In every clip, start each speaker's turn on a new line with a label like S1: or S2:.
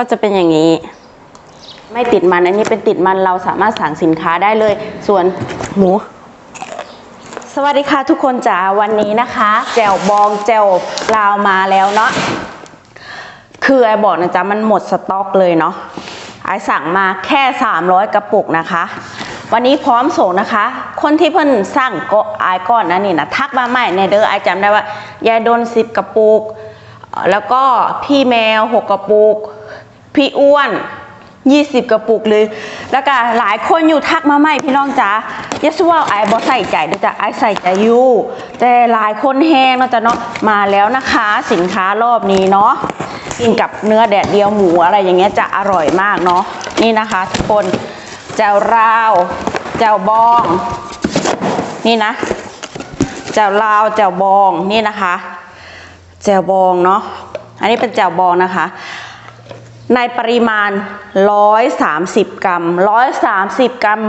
S1: ก็จะเป็นอย่างนี้ ไม่ติดมันอันนี้เป็นติดมันเราสามารถสั่งสินค้าได้เลย ส่วนหมูสวัสดีค่ะทุกคนจ๋าวันนี้นะคะ แจ่วบองแจ่วลาวมาแล้วเนาะคือไอบอกนะจ๊ะมันหมดสต็อกเลยเนาะไอสั่งมาแค่ 300 กระปุกนะคะ วันนี้พร้อมส่งนะคะ คนที่เพิ่นสั่งก็ไอก่อนนะนี่นะทักมาใหม่ในเด้อไอจำได้ว่ายายโดนสิบกระปุก แล้วก็พี่แมวหกกระปุก พี่อ้วน 20 กระปุกเลย แล้วก็หลายคนอยู่ทักมาใหม่พี่น้องจ๋าย่าสู้ว่าไอ้บอใส่ใจเด้อจ้ะไอ้ใส่ใจอยู่แต่หลายคนแห้งเนาะจ้ะเนาะมาแล้วนะคะ สินค้ารอบนี้เนาะกินกับเนื้อแดดเดียวหมูอะไรอย่างเงี้ยจะอร่อยมากเนาะนี่นะคะทุกคนแจ่วราวแจ่วบอง นี่นะแจ่วลาวแจ่วบองนี่นะคะแจ่วบองเนาะอันนี้เป็นแจ่วบองนะคะ ในปริมาณ 130 กรัม 130 กรัม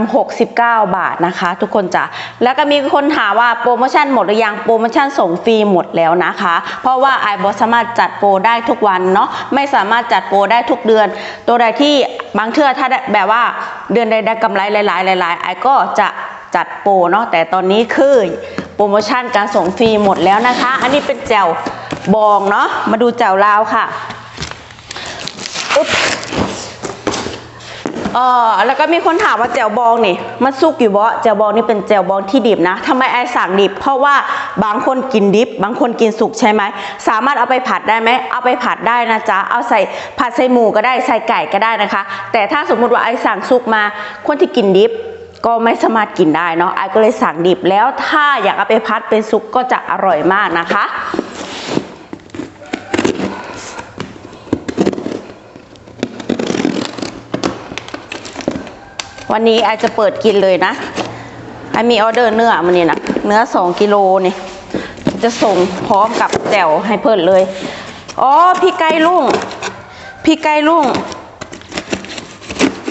S1: 69 บาทนะคะ ทุกคนจ้ะ แล้วก็มีคนถามว่าโปรโมชั่นหมดหรือยัง โปรโมชั่นส่งฟรีหมดแล้วนะคะ เพราะว่าไอบอสามารถจัดโปรได้ทุกวันเนาะ ไม่สามารถจัดโปรได้ทุกเดือน ตัวใดที่บางเทื่อถ้าแบบว่าเดือนใดได้กำไรหลายๆหลายๆไอก็จะจัดโปรเนาะ แต่ตอนนี้คือโปรโมชั่นการส่งฟรีหมดแล้วนะคะ อันนี้เป็นแจ่วบองเนาะ มาดูแจ่วลาวค่ะ อุ๊บเออแล้วก็มีคนถามว่าแจ่วบองนี่มันสุกอยู่บ่แจ่วบองนี่เป็นแจ่วบองที่ดิบนะทำไมไอสั่งดิบ เพราะว่าบางคนกินดิบ บางคนกินสุกใช่ไหมสามารถเอาไปผัดได้ไหมเอาไปผัดได้นะจ๊ะเอาใส่ผัดใส่หมูก็ได้ใส่ไก่ก็ได้นะคะ แต่ถ้าสมมุติว่าไอสั่งสุกมาคนที่กินดิบก็ไม่สามารถกินได้เนาะไอก็เลยสั่งดิบแล้วถ้าอยากเอาไปพัดเป็นสุกก็จะอร่อยมากนะคะ วันนี้ไอจะเปิดกินเลยนะไอมีออเดอร์เนื้อมันนี่นะเนื้อสองกิโลนี่จะส่งพร้อมกับแจ่วให้เพิ่นเลย อ๋อพี่ไก่ลุงพี่ไก่ลุง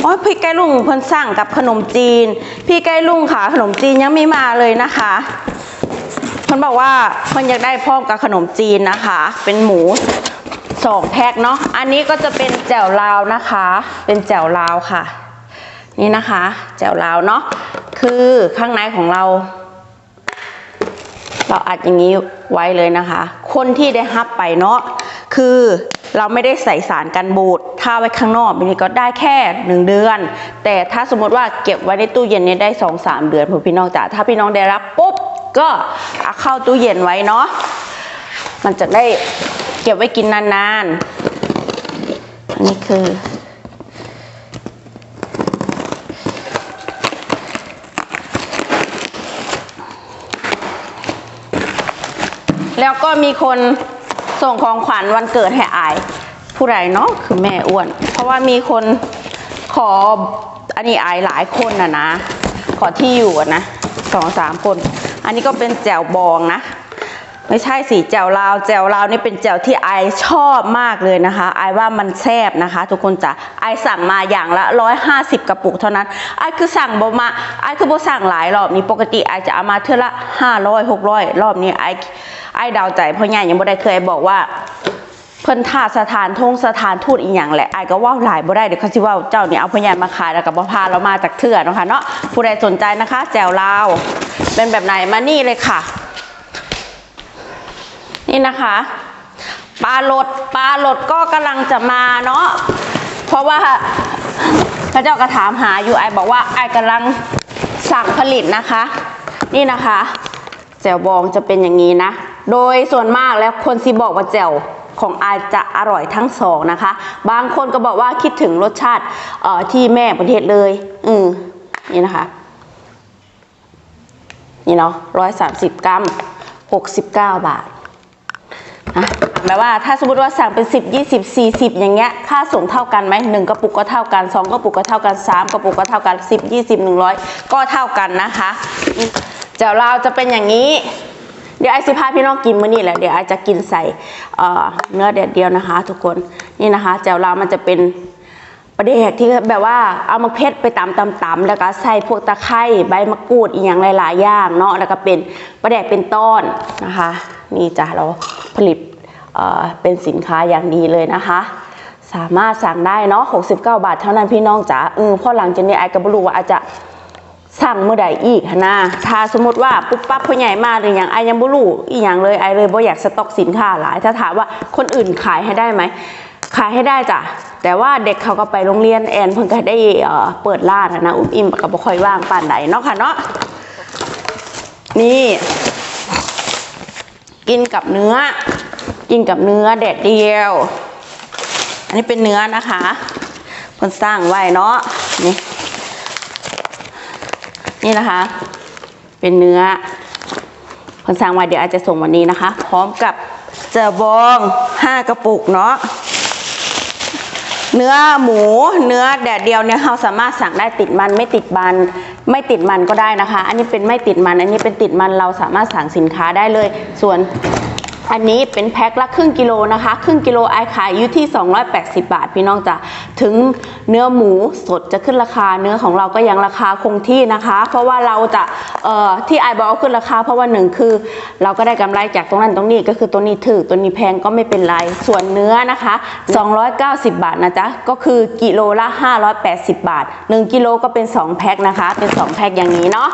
S1: อ๋อพี่ไก่ลุงเพิ่นสั่งกับขนมจีน พี่ไก่ลุงค่ะขนมจีนยังไม่มาเลยนะคะเพิ่นบอกว่าเพิ่นอยากได้พร้อมกับขนมจีนนะคะ เป็นหมูสองแพ็คเนาะอันนี้ก็จะเป็นแจ่วลาวนะคะ เป็นแจ่วลาวค่ะ นี่นะคะแจ่วลาวเนาะคือข้างในของเรา เราอัดอย่างนี้ไว้เลยนะคะ คนที่ได้ฮับไปเนาะคือเราไม่ได้ใส่สารกันบูดถ้าไว้ข้างนอกมันก็ได้แค่หนึ่งเดือน แต่ถ้าสมมติว่าเก็บไว้ในตู้เย็นเนี่ยได้สองสามเดือนพี่น้องจ๋าถ้าพี่น้องได้รับปุ๊บก็เอาเข้าตู้เย็นไว้เนาะมันจะได้เก็บไว้กินนานๆ อันนี้คือ แล้วก็มีคนส่งของขวัญวันเกิดให้อาย ผู้ใดเนาะคือแม่อ้วน เพราะว่ามีคนขออันนี้อายหลายคนนะนะ ขอที่อยู่นะสองสามคน อันนี้ก็เป็นแจวบองนะ ไม่ใช่สิแจ่วลาวแจ่วลาวนี่เป็นแจ่วที่ไอชอบมากเลยนะคะ ไอว่ามันแซ่บนะคะ ทุกคนจ้ะไอสั่งมาอย่างละร้อยห้าสิบกระปุกเท่านั้น ไอคือสั่งบ่มาไอคือบ่สั่งหลายรอบนี้ปกติไอจะเอามาเท่าละห้าร้อยหกร้อยรอบนี้ไอไอเดาใจเพราะไงยังบ่ได้เคยบอกว่าเพิ่นท่าสถานทงสถานทูตอีหยังแหละไอก็ว่าหลายบ่ได้เดี๋ยวเขาสิว่าเจ้านี่เอาพยานมาขายแล้วก็บ่พาเรามาจากเถื่อเนะคะเนาะผู้ใดสนใจนะคะ แจ่วลาวเป็นแบบไหนมานี่เลยค่ะ นี่นะคะปลาลดปลาลดก็กำลังจะมาเนาะเพราะว่าพระเจ้ากระถามหาอยู่ไอบอกว่าไอกำลังสั่งผลิตนะคะ นี่นะคะแจ่วบองจะเป็นอย่างนี้นะ โดยส่วนมากแล้วคนสิบอกว่าแจ่วของไอจะอร่อยทั้งสองนะคะ บางคนก็บอกว่าคิดถึงรสชาติเอ่อที่แม่ประเทศเลย อืมนี่นะคะ นี่เนาะร้อยสามสิบกรัมหกสิบเก้าบาท แปลว่าถ้าสมมติว่าสั่งเป็น 10 20 40 อย่างเงี้ยค่าส่งเท่ากันไหมหนึ่งกระปุกก็เท่ากันสองกระปุกก็เท่ากันสามกระปุกก็เท่ากัน 10 20 100 ก็เท่ากันนะคะเจ้าเราจะเป็นอย่างนี้เดี๋ยวไอซิพาพี่น้องกินมื้อนี้แหละเดี๋ยวไอจะกินใส่เนื้อแดดเดียวนะคะ ทุกคนนี่นะคะแจ่วเราวมันจะเป็นประเดกที่แบบว่าเอามาเพชรไปตำตำตำแล้วก็ใส่พวกตะไคร้ใบมะกรูดอีกอย่างหลาย ๆ อย่างเนาะแล้วก็เป็นประเดกเป็นต้อนนะคะ นี่จ้ะเราผลิต เป็นสินค้าอย่างดีเลยนะคะ สามารถสั่งได้เนาะ69 บาทเท่านั้นพี่น้องจ๋าเออพราะหลังจากนี้ไอ้ก็บรู้ว่าอาจจะสั่งเมื่อใดอีกนะถ้าสมมติว่าปุ๊บปั๊บผู้ใหญ่มาหรืออย่างไอ้ยังบ่รู้อีหยังเลยไอ้เลยบ่อยากสต็อกสินค้าหลายถ้าถามว่าคนอื่นขายให้ได้ไหมขายให้ได้จ้ะแต่ว่าเด็กเขาก็ไปโรงเรียนแอนเพิ่งก็ได้เออเปิดร้านนะอุ้มอิ่มก็บ่ค่อยว่างปานใดเนาะค่ะเนาะนี่ กินกับเนื้อ กินกับเนื้อแดดเดียว อันนี้เป็นเนื้อนะคะคนสร้างไว้เนาะนี่นี่นะคะ เป็นเนื้อคนสร้างไว้เดี๋ยวอาจจะส่งวันนี้นะคะ พร้อมกับเจอบบองห้ากระปุกเนาะเนื้อหมูเนื้อแดดเดียวเนี่ยเราสามารถสั่งได้ติดมันไม่ติดมันไม่ติดมันก็ได้นะคะ อันนี้เป็นไม่ติดมัน อันนี้เป็นติดมันเราสามารถสั่งสินค้าได้เลย ส่วน อันนี้เป็นแพ็คละครึ่งกิโลนะคะ ครึ่งกิโลไอขายอยู่ที่ 280 บาท พี่น้องจะถึงเนื้อหมูสดจะขึ้นราคาเนื้อของเราก็ยังราคาคงที่นะคะ เพราะว่าเราจะเอ่อที่ไอบอกเอาขึ้นราคา เพราะว่าหนึ่งคือ เราก็ได้กำไรจากตรงนั้นตรงนี้ก็คือตัวนี้ถือตัวนี้แพงก็ไม่เป็นไร ส่วนเนื้อนะคะ 290 บาทนะจ๊ะก็คือกิโลละ 580 บาท 1 กิโลก็เป็น 2 แพ็คนะคะ เป็น 2 แพ็คอย่างนี้เนาะ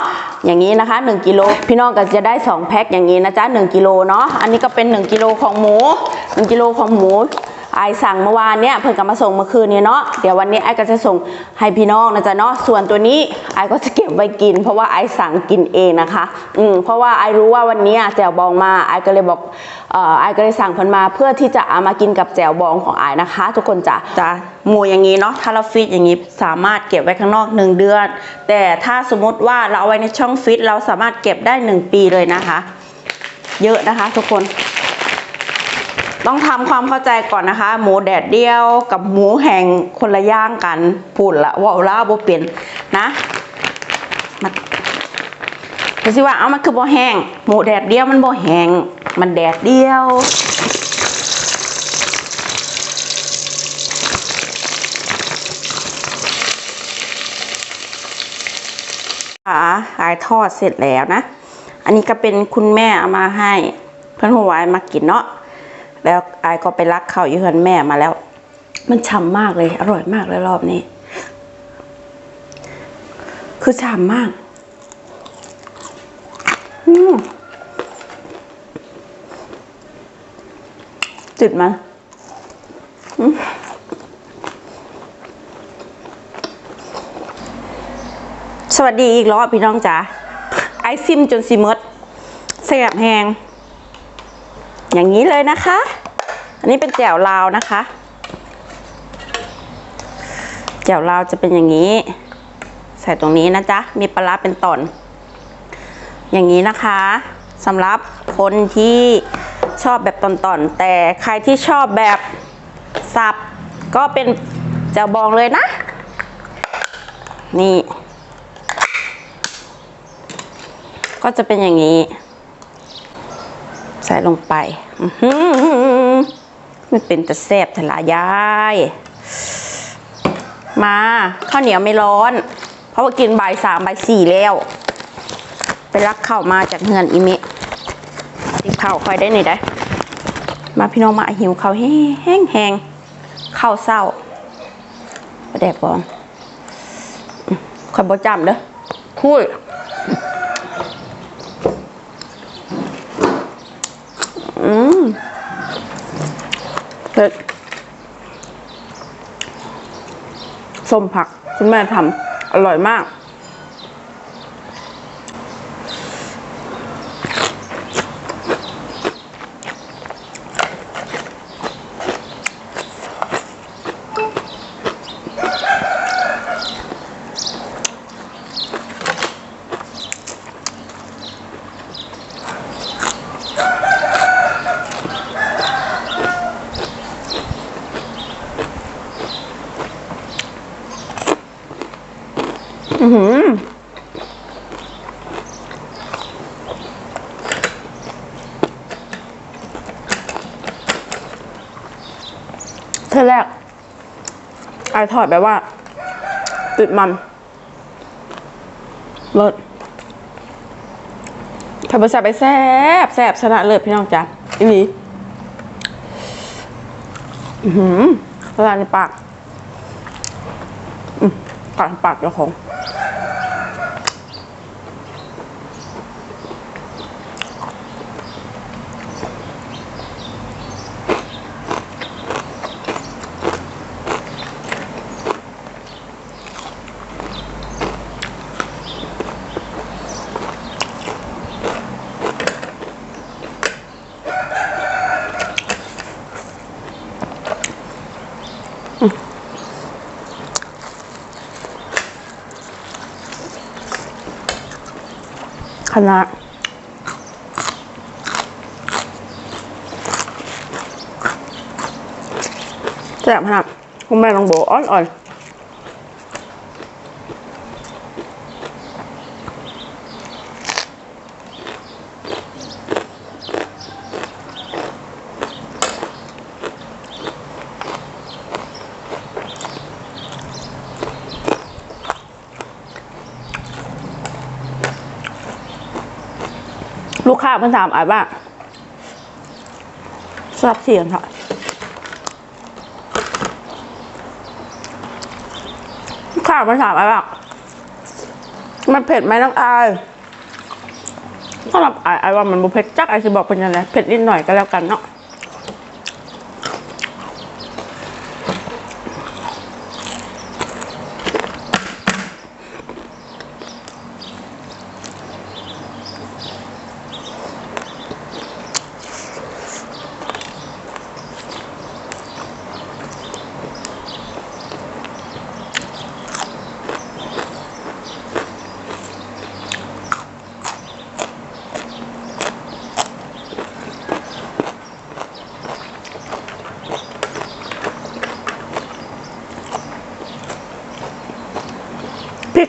S1: อย่างนี้นะคะ 1 กิโลพี่น้องก็จะได้ 2 แพ็คอย่างนี้นะจ๊ะ1กิโลเนาะอันนี้ก็เป็น1กิโลของหมู1กิโลของหมูไอสั่งเมื่อวานเนี่ยเพิ่งกลับมาส่งเมื่อคืนนี้เนาะเดี๋ยววันนี้ไอก็จะส่งให้พี่น้องนะจ๊ะเนาะส่วนตัวนี้ไอก็จะเก็บไว้กิน เพราะว่าไอสั่งกินเองนะคะ อืมเพราะว่าไอรู้ว่าวันนี้แจ่วบองมาไอก็เลยบอกเอ่อไอก็เลยสั่งเพิ่นมาเพื่อที่จะเอามากินกับแจ่วบองของไอนะคะ ทุกคนจ้ะจ้ะหมูอย่างนี้เนาะถ้าเราฟิตอย่างนี้สามารถเก็บไว้ข้างนอกหนึ่งเดือน แต่ถ้าสมมติว่าเราเอาไว้ในช่องฟิตเราสามารถเก็บได้หนึ่งปีเลยนะคะ เยอะนะคะ ทุกคน ต้องทำความเข้าใจก่อนนะคะ หมูแดดเดียวกับหมูแห้งคนละย่างกันพูดละว่าล่าบ่เปลี่ยนนะมันแต่สิว่าเอามันคือบ่แห้งหมูแดดเดียวมันบ่แห้งมันแดดเดียวค่ะขายทอดเสร็จแล้วนะ อันนี้ก็เป็นคุณแม่เอามาให้ เพื่อนหัวไอ้มากินเนาะ แล้วไอ้ก็ไปรักเขาอยู่เฮือนแม่มาแล้ว มันฉ่ำมากเลย อร่อยมากเลยรอบนี้ คือฉ่ำมาก อืมจืดมันอืมสวัสดีอีกรอบพี่น้องจ๋าไอซิมจนซิมดแสบแหง อย่างนี้เลยนะคะ อันนี้เป็นแจ่วลาวนะคะ แจ่วลาวจะเป็นอย่างนี้ ใส่ตรงนี้นะจ๊ะ มีปลาเป็นตอน อย่างนี้นะคะสำหรับคนที่ชอบแบบตอนๆ แต่ใครที่ชอบแบบสับก็เป็นแจ่วบองเลยนะ นี่ ก็จะเป็นอย่างนี้ ใส่ลงไปมันเป็นตะแซบทลายาย มาข้าวเหนียวไม่ร้อน เพราะว่ากินบ่ายสามบ่ายสี่แล้ว ไปรักข้าวมาจากเฮือนอิเมะติข้าวคอยได้หน่อยได้มาพี่น้องมาหิวข้าวแห้งแห้งข้าวเศร้าประแดกบองคอยบอจำเด้อพูด เผ็ดส้มผัก คุณแม่ทำอร่อยมาก อือหือเธอแรกไอทอดแบบว่า ติดมันเลิศทำบริษัทไปแซบแซบชนะเลิศพี่น้องจ๊ะอีหลีอือหือละลายในปาก อืมกัดปากเจ้าของ คณะแซ่บขนาดคุณแม่ลองโบอ่อนอ่ ข้าวมันสามอันบ้าชอบเสียงค่ะข้าวมันสามอันบ้ามันเผ็ดไหมน้องอายสำหรับอายอายว่ามันบ่เผ็ดจักอายสิบอกเป็นยังไงเผ็ดนิดหน่อยก็แล้วกันเนาะ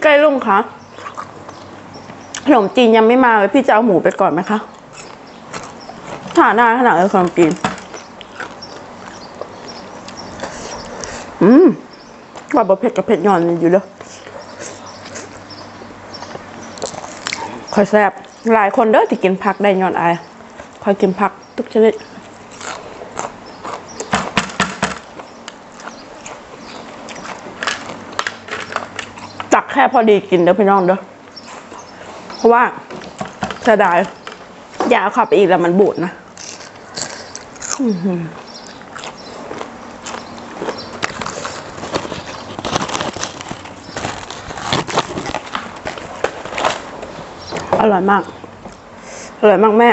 S1: ก่ลุงคะขนมจีนยังไม่มาเลยพี่จะเอาหมูไปก่อนไหมคะถ่าหน้าขนาดเลยขนมจีนอืมว่าบะเผ็ดกับเผ็ดย่อนอยู่เลยคอยแซ่บหลายคนเด้อที่กินผักได้ย่อนอายคอยกินผักทุกชนิด ตักแค่พอดีกินเด้อพี่น้องเด้อเพราะว่าเสียดายอย่าเอาขับไปอีกแล้วมันบูดนะอร่อยมาก อร่อยมากแม่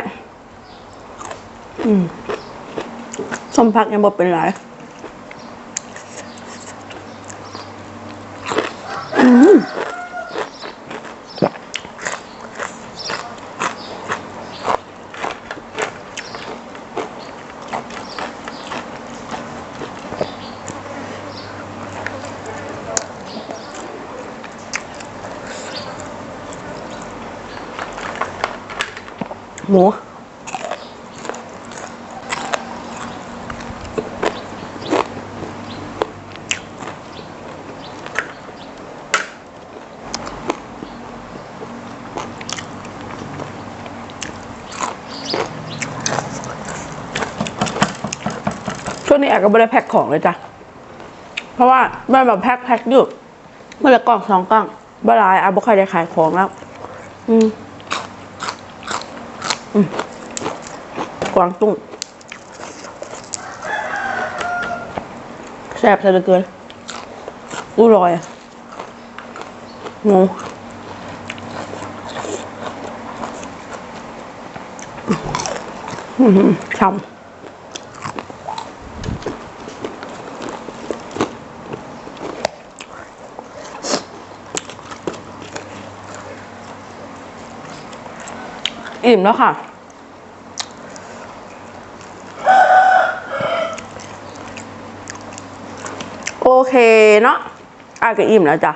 S1: อืม สมพักยังบอกเป็นไร หมูช่วงนี้แอบก็ไม่ได้แพ็คของเลยจ้ะ เพราะว่าแม่แบบแพ็คแพ็คอยู่เมื่อละกล่องสองกล่องบาหลายอาบุคอยได้ขายของแล้ว อืม กวางตุ้งแซ่บซะเหลือเกินอู้รอยอะงูอื้ำ อิ่มแล้วค่ะ โอเคเนาะอาก็อิ่มแล้วจ้ะ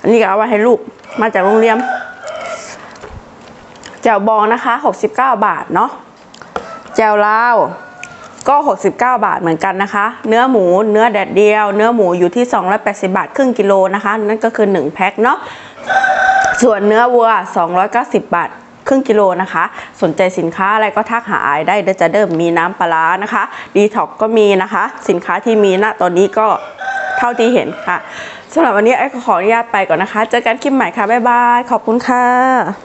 S1: อันนี้ก็เอาไว้ให้ลูกมาจากโรงเรียนแจวบองนะคะ 69 บาทเนาะแจวลาวก็ 69 บาทเหมือนกันนะคะ เนื้อหมู เนื้อแดดเดียว เนื้อหมูอยู่ที่ 280 บาท ครึ่งกิโลนะคะ นั่นก็คือ 1 แพ็คเนาะ ส่วนเนื้อวัว 290 บาท ครึ่งกิโลนะคะ สนใจสินค้าอะไรก็ทักหาไอได้เดจะเดิมมีน้ำปลานะคะดีท็อกก็มีนะคะ สินค้าที่มีณตอนนี้ก็เท่าที่เห็นค่ะสำหรับวันนี้ไอขออนุญาตไปก่อนนะคะ เจอกันคลิปใหม่ค่ะบ๊ายบายขอบคุณค่ะ